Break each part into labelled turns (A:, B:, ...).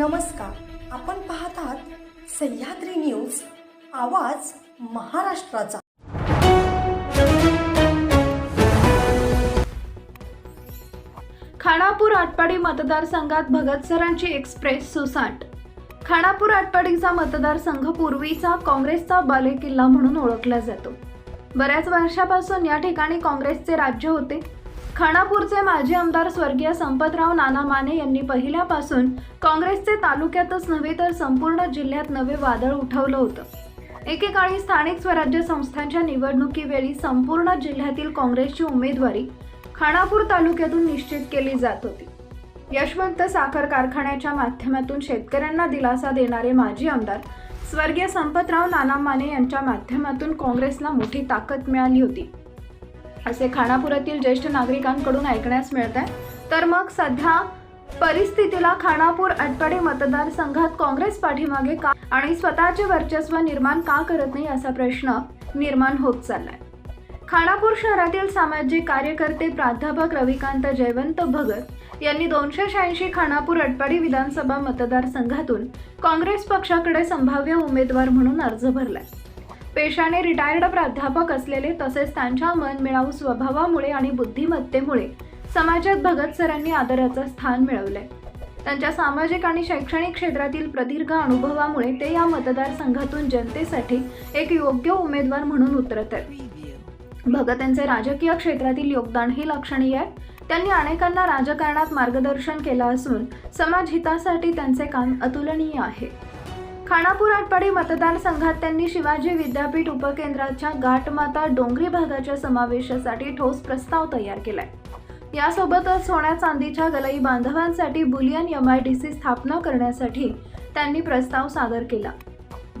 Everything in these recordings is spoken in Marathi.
A: नमस्कार. आपण पाहत आहात सह्याद्री न्यूज आवाज महाराष्ट्राचा.
B: खानापूर आटपाडी मतदारसंघात भगत सरांची एक्सप्रेस सुसाट. खानापूर आटपाडीचा मतदारसंघ पूर्वीचा काँग्रेसचा बालेकिल्ला म्हणून ओळखला जातो. बऱ्याच वर्षापासून या ठिकाणी काँग्रेसचे राज्य होते. खानापूरचे माजी आमदार स्वर्गीय संपतराव नाना माने यांनी पहिल्यापासून काँग्रेसचे तालुक्यातच नव्हे तर संपूर्ण जिल्ह्यात नवे वादळ उठवलं होतं. एकेकाळी स्थानिक स्वराज्य संस्थांच्या निवडणुकीवेळी संपूर्ण जिल्ह्यातील काँग्रेसची उमेदवारी खानापूर तालुक्यातून निश्चित केली जात होती. यशवंत साखर कारखान्याच्या माध्यमातून शेतकऱ्यांना दिलासा देणारे माजी आमदार स्वर्गीय संपतराव नाना माने यांच्या माध्यमातून काँग्रेसला मोठी ताकद मिळाली होती. असे खानापुरातील ज्येष्ठ नागरिकांकडून ऐकण्यास मिळत आहे तर मग सध्या परिस्थितीला खानापूर आटपाडी मतदारसंघात काँग्रेस पाठीमागे का आणि स्वतःचे वर्चस्व निर्माण का करत नाही असा प्रश्न निर्माण होत चाललाय. खानापूर शहरातील सामाजिक कार्यकर्ते प्राध्यापक रविकांत जयवंत भगत यांनी दोनशे शहाऐंशी खानापूर अटपाडी विधानसभा मतदारसंघातून काँग्रेस पक्षाकडे संभाव्य उमेदवार म्हणून अर्ज भरलाय. पेशाने रिटायर्ड प्राध्यापक असलेले तसेच त्यांच्या मनमिळाऊ स्वभावामुळे आणि बुद्धिमत्तेमुळे समाजात भगत सरांनी आदराचं स्थान मिळवलंय. त्यांच्या सामाजिक आणि शैक्षणिक क्षेत्रातील प्रदीर्घ अनुभवामुळे ते या मतदारसंघातून जनतेसाठी एक योग्य उमेदवार म्हणून उतरत आहेत भगत यांचे राजकीय क्षेत्रातील योगदानही लक्षणीय आहे. त्यांनी अनेकांना राजकारणात मार्गदर्शन केलं असून समाज हितासाठी त्यांचे काम अतुलनीय आहे. खानापूर आटपाडी मतदारसंघात त्यांनी शिवाजी विद्यापीठ उपकेंद्राच्या घाटमाता डोंगरी भागाच्या समावेशासाठी ठोस प्रस्ताव तयार केलाय. यासोबतच सोन्या चांदीच्या गलई बांधवांसाठी bullion M I D C स्थापना करण्यासाठी त्यांनी प्रस्ताव सादर केला.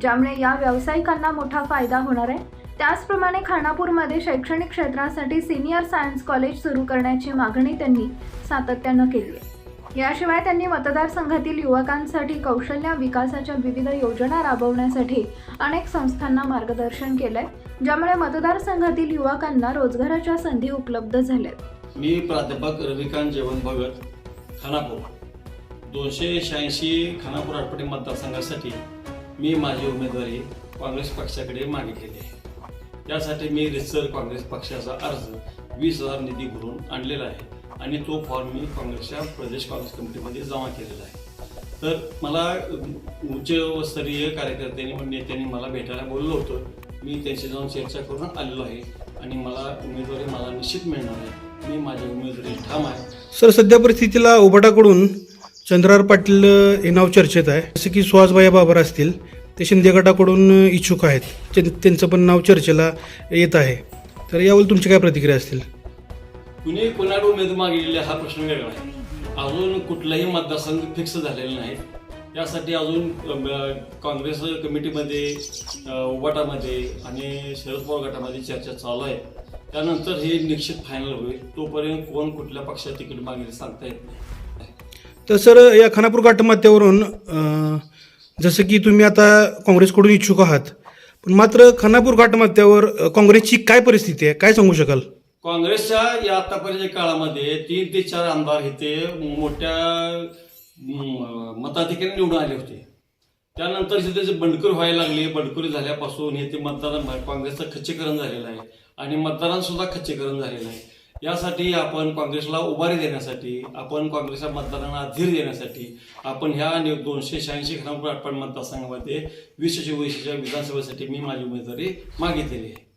B: ज्यामुळे या व्यावसायिकांना मोठा फायदा होणार आहे. त्याचप्रमाणे खानापूरमध्ये शैक्षणिक क्षेत्रासाठी सिनियर सायन्स कॉलेज सुरू करण्याची मागणी त्यांनी सातत्यानं केली आहे. याशिवाय त्यांनी मतदारसंघातील युवकांसाठी कौशल्य विकासाच्या विविध योजना राबवण्यासाठी अनेक संस्थांना मार्गदर्शन केलंय ज्यामुळे मतदारसंघातील युवकांना रोजगाराच्या संधी उपलब्ध झाल्यात.
C: मी प्राध्यापक रविकांत जेवण भगत खानापूर. दोनशे शहाऐंशी खानापूर आटपाडी मतदारसंघासाठी मी माझी उमेदवारी काँग्रेस पक्षाकडे मागितलेली आहे. त्यासाठी मी रिसर काँग्रेस पक्षाचा अर्ज वीस हजार निधी भरून आणलेला आहे. आणि तो फॉर्म मी काँग्रेसच्या प्रदेश काँग्रेस कमिटीमध्ये जमा केलेला आहे. तर मला उच्चस्तरीय कार्यकर्त्यांनी व नेत्यांनी मला भेटायला बोललं होतं. मी त्यांची जाऊन चर्चा करून आलेलो आहे आणि मला उमेदवारी मला निश्चित मिळणार आहे. मी माझी उमेदवारी ठाम आहे.
D: सर सध्या परिस्थितीला उबाटाकडून चंद्रार पाटील हे नाव चर्चेत आहे. जसं की सुहासबाई बाबर असतील ते शिंदे गटाकडून इच्छुक आहेत. त्यां- त्यांचं पण नाव चर्चेला येत आहे. तर यावर तुमची काय प्रतिक्रिया असतील?
C: कुणी कोणाकडे उमेद मागितलेले हा प्रश्न वेगळा आहे. अजून कुठलाही मतदारसंघ फिक्स झालेला नाही. त्यासाठी अजून काँग्रेस कमिटीमध्ये अ, आणि शरद पवार गटामध्ये चर्चा चालू आहे. त्यानंतर हे निश्चित फायनल होईल. तोपर्यंत कोण कुठल्या पक्षात तिकीट मागितले सांगता येत नाही.
D: तर सर या खानापूर घाटमाथ्यावरून जसं की तुम्ही आता काँग्रेसकडून इच्छुक आहात पण मात्र खानापूर घाटमाथ्यावर काँग्रेसची काय परिस्थिती आहे? काय सांगू शकाल?
C: काँग्रेसच्या या आतापर्यंतच्या काळामध्ये तीन ते चार आमदार इथे मोठ्या म, मताधिकारी निवडून आले होते. त्यानंतर तिथे जे बंडखोर व्हायला लागले बंडखोरी झाल्यापासून हे ते मतदान काँग्रेसचं खच्चीकरण झालेलं आहे आणि मतदारांसुद्धा खच्चीकरण झालेलं आहे. यासाठी आपण काँग्रेसला उभारी देण्यासाठी आपण काँग्रेसच्या मतदारांना धीर देण्यासाठी आपण ह्या दोनशे शहाऐंशी खानापूर आटपाड मतदारसंघामध्ये वीस चोवीसच्या विधानसभेसाठी मी माझी उमेदवारी मागितलेली आहे.